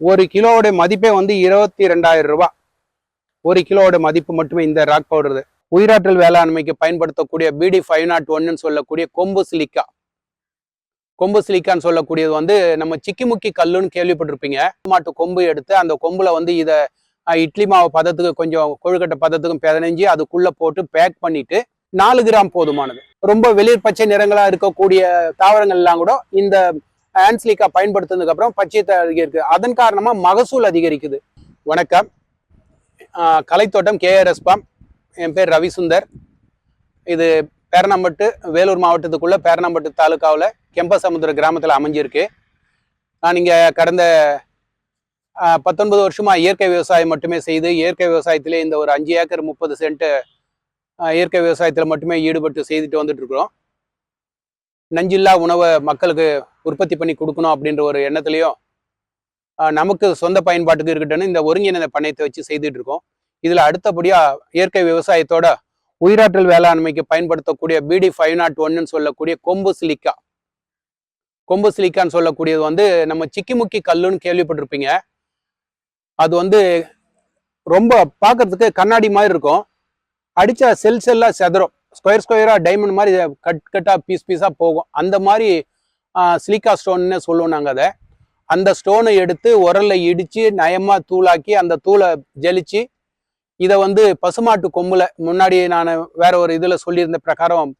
ஒரு கிலோவோட மதிப்பே வந்து இருபத்தி ரெண்டாயிரம் ரூபாய். ஒரு கிலோவோட மதிப்பு மட்டுமே இந்த ராக் பவுடர் உயிராற்றல் வேளாண்மைக்கு பயன்படுத்தக்கூடிய பிடி ஃபைவ் நாட் ஒன்னு சொல்லக்கூடிய கொம்பு சிலிக்கா. கொம்பு சிலிக்கான்னு சொல்லக்கூடியது வந்து நம்ம சிக்கிமுக்கி கல்லுன்னு கேள்விப்பட்டிருப்பீங்க. மாட்டு கொம்பு எடுத்து அந்த கொம்புல வந்து இதை இட்லி மாவு பதத்துக்கு கொஞ்சம் கொழுக்கட்டை பதத்துக்கும் பிதனைஞ்சு அதுக்குள்ள போட்டு பேக் பண்ணிட்டு நாலு கிராம் போதுமானது. ரொம்ப வெளிர் பச்சை நிறங்களா இருக்கக்கூடிய தாவரங்கள் எல்லாம் கூட இந்த ஆன்ஸ்லிக்கா பயன்படுத்தினதுக்கப்புறம் பச்சையத்தை அதிகரிக்கு அதன் காரணமாக மகசூல் அதிகரிக்குது. வணக்கம். கலைத்தோட்டம் கேஆர்எஸ் பாம் என் பேர் ரவிசுந்தர். இது பேரணம்பட்டு வேலூர் மாவட்டத்துக்குள்ளே பேரணம்பட்டு தாலுக்காவில் கெம்பசமுத்திர கிராமத்தில் அமைஞ்சிருக்கு. நான் இங்கே கடந்த பத்தொன்பது வருஷமாக இயற்கை விவசாயம் மட்டுமே செய்து இயற்கை விவசாயத்திலே இந்த ஒரு அஞ்சு ஏக்கர் முப்பது சென்ட் இயற்கை விவசாயத்தில் மட்டுமே ஈடுபட்டு செய்துட்டு வந்துட்டுருக்குறோம் நஞ்சில்லா உணவை மக்களுக்கு உற்பத்தி பண்ணி கொடுக்கணும் அப்படின்ற ஒரு எண்ணத்துலையும் நமக்கு சொந்த பயன்பாட்டுக்கு இருக்கட்டும்னு இந்த ஒருங்கிணைந்த பண்ணையத்தை வச்சு செய்துட்டு இருக்கோம். இதில் அடுத்தபடியாக இயற்கை விவசாயத்தோட உயிராற்றல் வேளாண்மைக்கு பயன்படுத்தக்கூடிய பிடி ஃபைவ் நாட் ஒன்னு சொல்லக்கூடிய கொம்பு சிலிக்கா. கொம்பு சிலிக்கான்னு சொல்லக்கூடியது வந்து நம்ம சிக்கிமுக்கி கல்லுன்னு கேள்விப்பட்டிருப்பீங்க. அது வந்து ரொம்ப பார்க்கறதுக்கு கண்ணாடி மாதிரி இருக்கும். அடிச்சா செல் செல்லாக செதறும். ஸ்கொயர் ஸ்கொயராக டைமண்ட் மாதிரி கட் கட்டாக பீஸ் பீஸாக போகும். அந்த மாதிரி சிலிக்கா ஸ்டோன்னு சொல்லுவோம் நாங்கள் அதை. அந்த ஸ்டோனை எடுத்து உரலில் இடித்து நயமாக தூளாக்கி அந்த தூளை ஜலிச்சு இதை வந்து பசுமாட்டு கொம்பில் முன்னாடி நான் வேற ஒரு இதில் சொல்லியிருந்த பிரகாரம்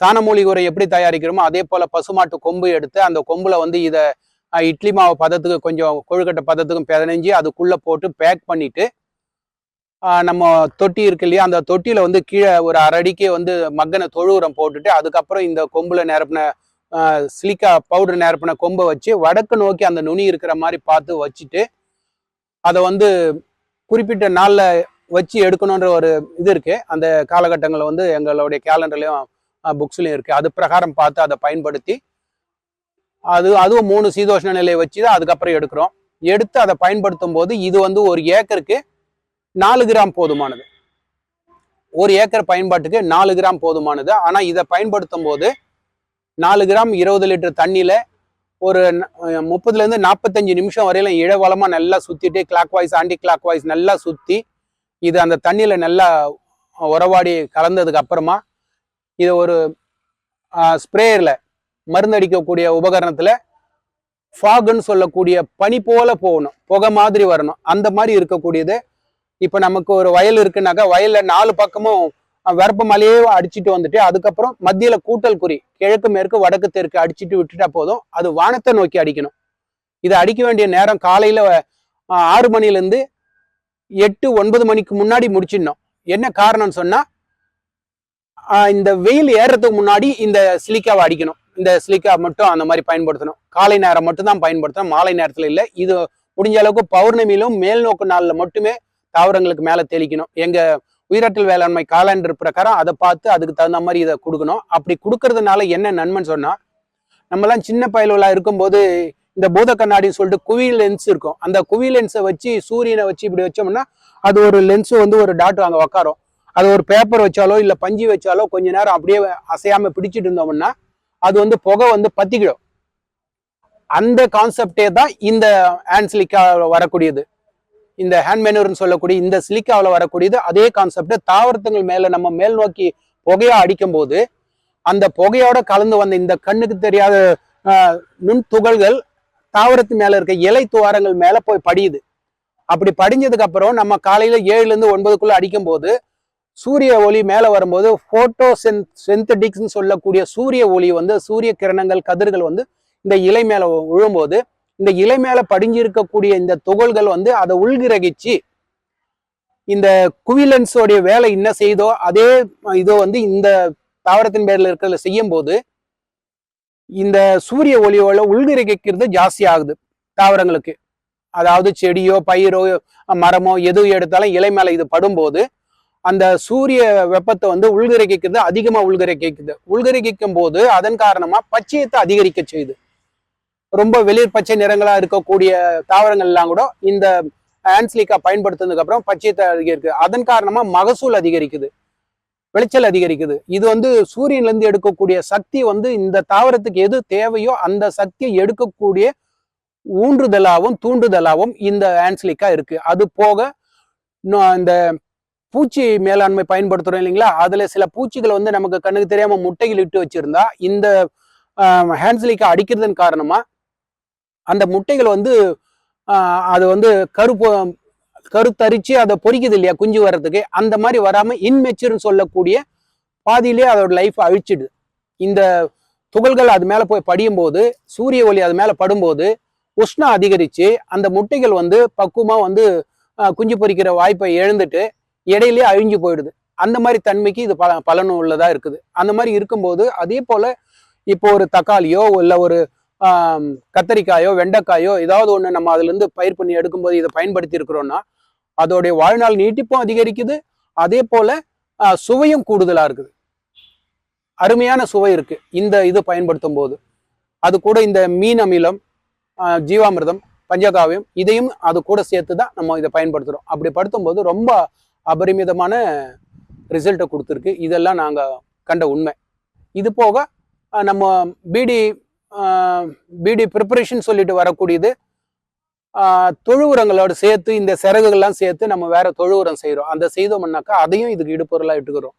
சாணமூலி உரை எப்படி தயாரிக்கிறோமோ அதே போல் பசுமாட்டு கொம்பு எடுத்து அந்த கொம்பில் வந்து இதை இட்லி மாவு பதத்துக்கு கொஞ்சம் கொழுக்கட்டை பதத்துக்கும் பிதனைஞ்சு அதுக்குள்ளே போட்டு பேக் பண்ணிவிட்டு நம்ம தொட்டி இருக்கு இல்லையா? அந்த தொட்டியில் வந்து கீழே ஒரு அரை வந்து மக்கனை தொழு உரம் போட்டுட்டு அதுக்கப்புறம் இந்த கொம்பில் நிரப்பின சிலிக்கா பவுடர் நிரப்பின கொம்பை வச்சு வடக்கு நோக்கி அந்த நுனி இருக்கிற மாதிரி பார்த்து வச்சுட்டு அதை வந்து குறிப்பிட்ட நாளில் வச்சு எடுக்கணுன்ற ஒரு இது இருக்குது அந்த காலகட்டங்களில் வந்து எங்களுடைய கேலண்டர்லையும் புக்ஸ்லையும் இருக்குது அது பிரகாரம் பார்த்து அதை பயன்படுத்தி அது அதுவும் மூணு சீதோஷ்ண நிலையை வச்சு தான் அதுக்கப்புறம் எடுக்கிறோம். எடுத்து அதை பயன்படுத்தும் போது இது வந்து ஒரு ஏக்கருக்கு நாலு கிராம் போதுமானது. ஒரு ஏக்கர் பயன்பாட்டுக்கு நாலு கிராம் போதுமானது. ஆனால் இதை பயன்படுத்தும் போது நாலு கிராம் இருபது லிட்டர் தண்ணியில் ஒரு முப்பதுலேருந்து நாற்பத்தஞ்சு நிமிஷம் வரையிலும் இழவளமாக நல்லா சுற்றிட்டு clockwise anti clockwise நல்லா சுற்றி இது அந்த தண்ணியில் நல்லா உறவாடி கலந்ததுக்கு அப்புறமா இதை ஒரு ஸ்ப்ரேயரில் மருந்தடிக்கக்கூடிய உபகரணத்தில் ஃபாகுன்னு சொல்லக்கூடிய பனி போல போகணும். புகை மாதிரி வரணும். அந்த மாதிரி இருக்கக்கூடியது இப்போ நமக்கு ஒரு வயல் இருக்குனாக்கா வயல்ல நாலு பக்கமும் அஹ், மலையே அடிச்சிட்டு வந்துட்டு அதுக்கப்புறம் மத்தியில கூட்டல் குறி கிழக்கு மேற்கு வடக்கு தெற்கு அடிச்சுட்டு விட்டுட்டா போதும். அது வானத்தை நோக்கி அடிக்கணும். இது அடிக்க வேண்டிய நேரம் காலையில ஆறு மணிலேருந்து எட்டு ஒன்பது மணிக்கு முன்னாடி முடிச்சிடணும். என்ன காரணம்னு சொன்னா இந்த வெயில் ஏறுறதுக்கு முன்னாடி இந்த சிலிக்காவை அடிக்கணும். இந்த சிலிக்கா மட்டும் அந்த மாதிரி பயன்படுத்தணும். காலை நேரம் மட்டும் தான் பயன்படுத்தணும். மாலை நேரத்தில் இல்லை. இது முடிஞ்ச அளவுக்கு பௌர்ணமியிலும் மேல் நோக்கு நாளில் மட்டுமே தாவரங்களுக்கு மேலே தெளிக்கணும். எங்கள் உயிரட்டல் வேளாண்மை காலண்டர் பிரகாரம் அதை பார்த்து அதுக்கு தகுந்த மாதிரி இதை கொடுக்கணும். அப்படி கொடுக்கறதுனால என்ன நன்மைன்னு சொன்னால் நம்மலாம் சின்ன பயலுகளா இருக்கும்போது இந்த பூத கண்ணாடின்னு சொல்லிட்டு குவி லென்ஸ் இருக்கும். அந்த குவி லென்ஸை வச்சு சூரியனை வச்சு இப்படி வச்சோம்னா அது ஒரு லென்ஸு வந்து ஒரு டாக்டர் அங்கே உக்காரும். அது ஒரு பேப்பர் வச்சாலோ இல்லை பஞ்சு வச்சாலோ கொஞ்ச நேரம் அப்படியே அசையாமல் பிடிச்சிட்டு இருந்தோம்னா அது வந்து புகை வந்து பத்திக்கிடும். அந்த கான்செப்டே தான் இந்த ஆன்சிலிக்கா வரக்கூடியது. இந்த ஹேண்ட் மேனூர்னு சொல்லக்கூடிய இந்த சிலிக்காவில் வரக்கூடியது அதே கான்செப்ட் தாவரத்துங்கள் மேலே நம்ம மேல் நோக்கி புகையா அடிக்கும் போது அந்த புகையோட கலந்து வந்த இந்த கண்ணுக்கு தெரியாத நுண்துகள்கள் நுண் துகள்கள் தாவரத்து மேல இருக்க இலை துவாரங்கள் மேல போய் படியுது. அப்படி படிஞ்சதுக்கு அப்புறம் நம்ம காலையில ஏழுல இருந்து ஒன்பதுக்குள்ள அடிக்கும் போது சூரிய ஒளி மேல வரும்போது போட்டோ சென் சென்தடிக்ஸ்னு சொல்லக்கூடிய சூரிய ஒளி வந்து சூரிய கிரணங்கள் கதிர்கள் வந்து இந்த இலை மேல விழும்போது இந்த இலை மேல படிஞ்சிருக்கக்கூடிய இந்த துகள்கள் வந்து அதை உள்கிரகிச்சு இந்த குவிலன்ஸோடைய வேலை என்ன செய்தோ அதே இதோ வந்து இந்த தாவரத்தின் பேரில் இருக்கிறத செய்யும் போது இந்த சூரிய ஒளியோட உள்கிரகிக்கிறது ஜாஸ்தி ஆகுது தாவரங்களுக்கு. அதாவது செடியோ பயிரோ மரமோ எது எடுத்தாலும் இலை மேலே இது படும்போது அந்த சூரிய வெப்பத்தை வந்து உள்கிரகிக்கிறது அதிகமாக உள்கிரகிக்குது உள்கிரகிக்கும் போது அதன் காரணமாக பச்சையத்தை அதிகரிக்க செய்யுது. ரொம்ப வெளிர் பச்சை நிறங்களா இருக்கக்கூடிய தாவரங்கள் எல்லாம் கூட இந்த ஆன்ஸ்லிக்கா பயன்படுத்தினதுக்கு அப்புறம் பச்சையத்தை அதிகரிக்குது. அதன் காரணமா மகசூல் அதிகரிக்குது. விளைச்சல் அதிகரிக்குது. இது வந்து சூரியன்ல இருந்து எடுக்கக்கூடிய சக்தி வந்து இந்த தாவரத்துக்கு எது தேவையோ அந்த சக்தியை எடுக்கக்கூடிய ஊன்றுதலாகவும் தூண்டுதலாகவும் இந்த ஆன்ஸ்லிக்கா இருக்கு. அது போக இன்னும் இந்த பூச்சி மேலாண்மை பயன்படுத்துறோம் இல்லைங்களா? அதுல சில பூச்சிகள் வந்து நமக்கு கண்ணுக்கு தெரியாம முட்டைகள் இட்டு வச்சிருந்தா இந்த ஹேண்ட்ஸ்லிக்கா அடிக்கிறதன் காரணமா அந்த முட்டைகள் வந்து அது வந்து கரு பொ- கருத்தரிச்சு அதை பொறிக்குது இல்லையா குஞ்சு வர்றதுக்கு. அந்த மாதிரி வராமல் இன்மெச்சூர்னு சொல்லக்கூடிய பாதியிலே அதோட லைஃப் அழிச்சிடுது. இந்த துகள்கள் அது மேலே போய் படியும் போது சூரிய ஒளி அது மேலே படும்போது உஷ்ணம் அதிகரித்து அந்த முட்டைகள் வந்து பக்குவமாக வந்து குஞ்சு பொறிக்கிற வாய்ப்பை எழுந்துட்டு இடையிலேயே அழிஞ்சு போயிடுது. அந்த மாதிரி தன்மைக்கு இது பல பலனும் உள்ளதாக இருக்குது. அந்த மாதிரி இருக்கும்போது அதே போல் இப்போ ஒரு தக்காளியோ இல்லை ஒரு கத்தரிக்காயோ வெண்டைக்காயோ ஏதாவது ஒன்று நம்ம அதுலேருந்து பயிர் பண்ணி எடுக்கும்போது இதை பயன்படுத்தி இருக்கிறோம்னா அதோடைய வாழ்நாள் நீட்டிப்பும் அதிகரிக்குது. அதே போல் சுவையும் கூடுதலாக இருக்குது. அருமையான சுவை இருக்குது இந்த இது பயன்படுத்தும் போது அது கூட இந்த மீன் அமிலம் ஜீவாமிர்தம் பஞ்சகாவியம் இதையும் அது கூட சேர்த்து தான் நம்ம இதை பயன்படுத்துகிறோம் அப்படி படுத்தும் போது ரொம்ப அபரிமிதமான ரிசல்ட்டை கொடுத்துருக்கு. இதெல்லாம் நாங்கள் கண்ட உண்மை. இது போக நம்ம பிடி பிடி ப்ரிப்பரேஷன் சொல்லிட்டு வரக்கூடியது. தொழு உரங்களோட சேர்த்து இந்த சிறகுகள்லாம் சேர்த்து நம்ம வேற தொழு உரம் செய்கிறோம் அந்த செய்தோம்னாக்கா அதையும் இதுக்கு இடுப்பொருளாக இட்டுக்கிறோம்.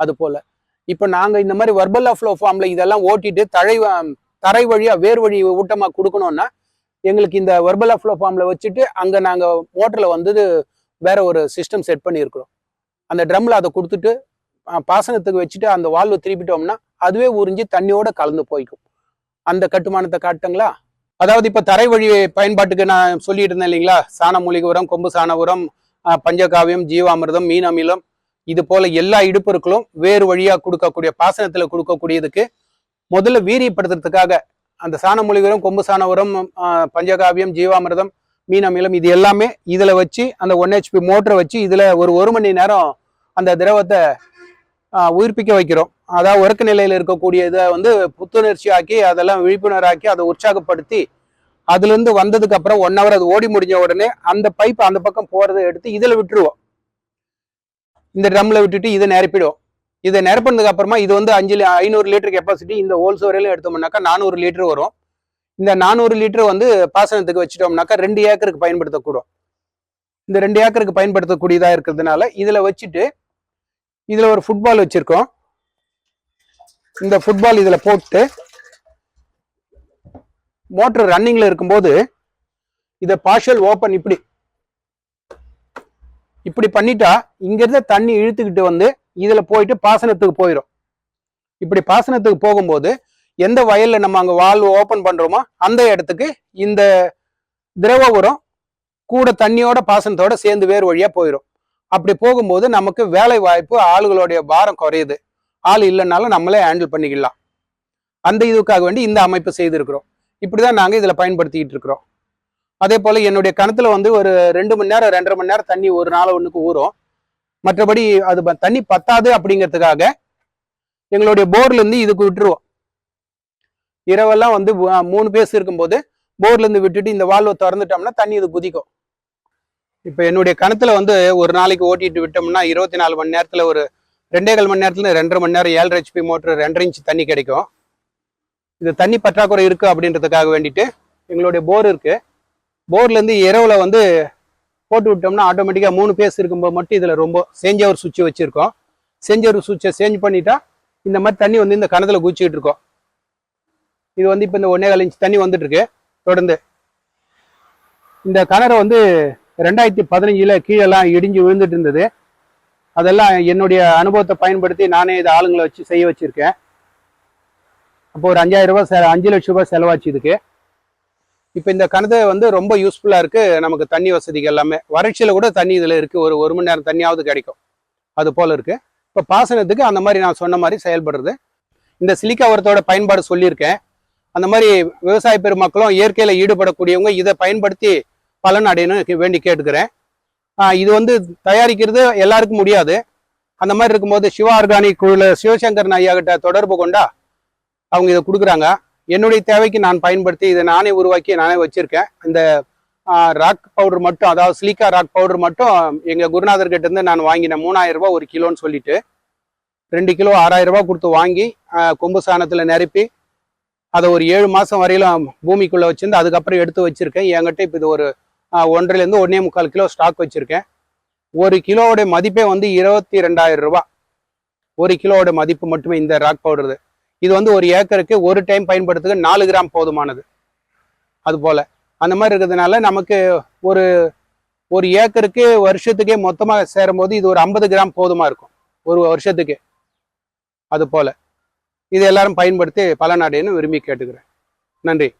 அது போல். இப்போ நாங்கள் இந்த மாதிரி வர்பல்லா ஃப்ளோ ஃபார்மில் இதெல்லாம் ஓட்டிட்டு தழை வ- தரை வழியாக வேர் வழி ஊட்டமாக கொடுக்கணும்னா எங்களுக்கு இந்த வர்பல் ஃப்ளோ ஃபார்மில் வச்சுட்டு அங்கே நாங்கள் மோட்டரில் வந்து வேற ஒரு சிஸ்டம் செட் பண்ணியிருக்கிறோம். அந்த ட்ரம்மில் அதை கொடுத்துட்டு பாசனத்துக்கு வச்சுட்டு அந்த வால்வு திருப்பிட்டோம்னா அதுவே உறிஞ்சி தண்ணியோட கலந்து போய்க்கும். அந்த கட்டுமானத்தை காட்டுங்களா? அதாவது இப்போ தரை வழி பயன்பாட்டுக்கு நான் சொல்லிட்டு இருந்தேன் இல்லைங்களா? சாண மூலிகை உரம் கொம்பு சாண உரம் பஞ்சகாவியம் ஜீவாமிர்தம் மீன் அமிலம் இது போல எல்லா இடுப்பொருட்களும் வேறு வழியாக கொடுக்கக்கூடிய பாசனத்தில் கொடுக்கக்கூடியதுக்கு முதல்ல வீரியப்படுத்துறதுக்காக அந்த சாண மூலிகை உரம் கொம்பு சாண உரம் பஞ்சகாவியம் ஜீவாமிர்தம் மீன் அமிலம் இது எல்லாமே இதில் வச்சு அந்த ஒன் ஹெச்பி மோட்டரை வச்சு இதில் ஒரு ஒரு மணி நேரம் அந்த திரவத்தை உயிர்ப்பிக்க வைக்கிறோம். அதாவது உறக்க நிலையில் இருக்கக்கூடிய இதை வந்து புத்துணர்ச்சி ஆக்கி அதெல்லாம் விழிப்புணர்வாக்கி அதை உற்சாகப்படுத்தி அதுலேருந்து வந்ததுக்கு அப்புறம் ஒன் ஹவர் அது ஓடி முடிஞ்ச உடனே அந்த பைப் அந்த பக்கம் போகிறத எடுத்து இதில் விட்டுருவோம். இந்த ட்ரம்மில் விட்டுட்டு இதை நிரப்பிடுவோம். இதை நிரப்பினதுக்கு அப்புறமா இது வந்து அஞ்சு ஐநூறு லிட்டர் கெப்பாசிட்டி இந்த ஹோல்ஸ் வரையிலும் எடுத்தோம்னாக்கா நானூறு லிட்டர் வரும். இந்த நானூறு லிட்டர் வந்து பாசனத்துக்கு வச்சுட்டோம்னாக்கா ரெண்டு ஏக்கருக்கு பயன்படுத்தக்கூடும். இந்த ரெண்டு ஏக்கருக்கு பயன்படுத்தக்கூடியதாக இருக்கிறதுனால இதில் வச்சுட்டு இதில் ஒரு ஃபுட்பால் வச்சுருக்கோம். இந்த ஃபுட்பால் இதில் போட்டு மோட்டர் ரன்னிங்கில் இருக்கும்போது இதை பார்ஷல் ஓப்பன் இப்படி. இப்படி பண்ணிட்டா இங்கிருந்து தண்ணி இழுத்துக்கிட்டு வந்து இதில் போயிட்டு பாசனத்துக்கு போயிடும் இப்படி பாசனத்துக்கு போகும்போது எந்த வயலில் நம்ம அங்கே வால்வு ஓப்பன் பண்ணுறோமோ அந்த இடத்துக்கு இந்த திரவ உரம் கூட தண்ணியோட பாசனத்தோட சேர்ந்து வேறு வழியாக போயிடும் அப்படி போகும்போது நமக்கு வேலை வாய்ப்பு ஆளுகளுடைய பாரம் குறையுது. ஆள் இல்லைனாலும் நம்மளே ஹேண்டில் பண்ணிக்கலாம். அந்த இதுக்காக வேண்டி இந்த அமைப்பு செய்திருக்கிறோம். இப்படிதான் நாங்கள் இதில் பயன்படுத்திக்கிட்டு இருக்கிறோம். அதே போல் என்னுடைய கணத்தில் வந்து ஒரு ரெண்டு மணி நேரம் ரெண்டரை மணி நேரம் தண்ணி ஒரு நாள் ஒன்றுக்கு ஊறும். மற்றபடி அது ப- தண்ணி பத்தாது அப்படிங்கிறதுக்காக எங்களுடைய போர்லேருந்து இதுக்கு விட்டுருவோம். இரவெல்லாம் வந்து மூணு பேஸ் இருக்கும்போது போர்லேருந்து விட்டுட்டு இந்த வால்வை திறந்துட்டோம்னா தண்ணி இது குதிக்கும். இப்போ என்னுடைய கணத்தில் வந்து ஒரு நாளைக்கு ஓட்டிட்டு விட்டோம்னா இருபத்தி நாலு மணி நேரத்தில் ஒரு ரெண்டே கால் மணி நேரத்தில் ரெண்டரை மணி நேரம் ஏழரை ஹெச்பி மோட்டர் ரெண்டரை இன்ச்சு தண்ணி கிடைக்கும். இது தண்ணி பற்றாக்குறை இருக்குது அப்படின்றதுக்காக வேண்டிட்டு எங்களுடைய போர் இருக்குது போர்லேருந்து இரவில் வந்து போட்டு விட்டோம்னா ஆட்டோமேட்டிக்காக மூணு பேஸ் இருக்கும்போது மட்டும் இதில் ரொம்ப சேஞ்சவர் சுவிட்ச் வச்சுருக்கோம். சேஞ்சவர் சுவிட்சை சேஞ்ச் பண்ணிட்டா இந்த மாதிரி தண்ணி வந்து இந்த கணத்தில் குச்சிக்கிட்டு இருக்கோம். இது வந்து இப்போ இந்த ஒன்னே கால் இன்ச் தண்ணி வந்துட்டுருக்கு. தொடர்ந்து இந்த கிணறு வந்து ரெண்டாயிரத்தி பதினஞ்சில் கீழெல்லாம் இடிஞ்சு விழுந்துட்டு இருந்தது. அதெல்லாம் என்னுடைய அனுபவத்தை பயன்படுத்தி நானே இதை ஆளுங்களை வச்சு செய்ய வச்சுருக்கேன். அப்போ ஒரு அஞ்சாயிரம் ரூபாய் செ- அஞ்சு லட்ச ரூபாய் செலவாச்சு இதுக்கு. இப்போ இந்த கணதை வந்து ரொம்ப யூஸ்ஃபுல்லாக இருக்குது நமக்கு தண்ணி வசதிகள் எல்லாமே. வறட்சியில் கூட தண்ணி இதில் இருக்குது ஒரு ஒரு மணி நேரம் தண்ணியாவது கிடைக்கும். அது போல் இருக்குது இப்போ பாசனத்துக்கு அந்த மாதிரி நான் சொன்ன மாதிரி செயல்படுறது. இந்த சிலிக்கா உரத்தோட பயன்பாடு சொல்லியிருக்கேன். அந்த மாதிரி விவசாய பெருமக்களும் இயற்கையில் ஈடுபடக்கூடியவங்க இதை பயன்படுத்தி பலன் அடையணும் வேண்டி கேட்டுக்கிறேன். இது வந்து தயாரிக்கிறது எல்லாருக்கும் முடியாது. அந்த மாதிரி இருக்கும்போது சிவா ஆர்கானிக் குழுல சிவசங்கர் ஐயா கிட்ட தொடர்பு கொண்டா அவங்க இதை கொடுக்குறாங்க. என்னுடைய தேவைக்கு நான் பயன்படுத்தி இதை நானே உருவாக்கி நானே வச்சிருக்கேன். இந்த ராக் பவுடர் மட்டும் அதாவது சிலிக்கா ராக் பவுடர் மட்டும் எங்கள் குருநாதர் இருந்து நான் வாங்கினேன் மூணாயிரம் ரூபா ஒரு கிலோன்னு சொல்லிட்டு ரெண்டு கிலோ ஆறாயிரம் ரூபா கொடுத்து வாங்கி கொம்பு சாணத்தில் நிரப்பி அதை ஒரு ஏழு மாதம் வரையிலும் பூமிக்குள்ளே வச்சுருந்து அதுக்கப்புறம் எடுத்து வச்சிருக்கேன். என்கிட்ட இப்போ இது ஒரு ஒன்றிலேருந்து ஒன்றே ஒன்னே முக்கால் கிலோ ஸ்டாக் வச்சுருக்கேன். ஒரு கிலோவோட மதிப்பே வந்து இருபத்தி ரெண்டாயிரம் ரூபா. ஒரு கிலோவோட மதிப்பு மட்டுமே இந்த ராக் பவுடர் இது. வந்து ஒரு ஏக்கருக்கு ஒரு டைம் பயன்படுத்துக்கு நாலு கிராம் போதுமானது. அதுபோல் அந்த மாதிரி இருக்கிறதுனால நமக்கு ஒரு ஒரு ஏக்கருக்கு வருஷத்துக்கே மொத்தமாக சேரும்போது இது ஒரு ஐம்பது கிராம் போதுமாக இருக்கும். ஒரு வருஷத்துக்கு. அது போல். இது எல்லாரும் பயன்படுத்தி பலனடையன்னு விரும்பி கேட்டுக்கிறேன். நன்றி.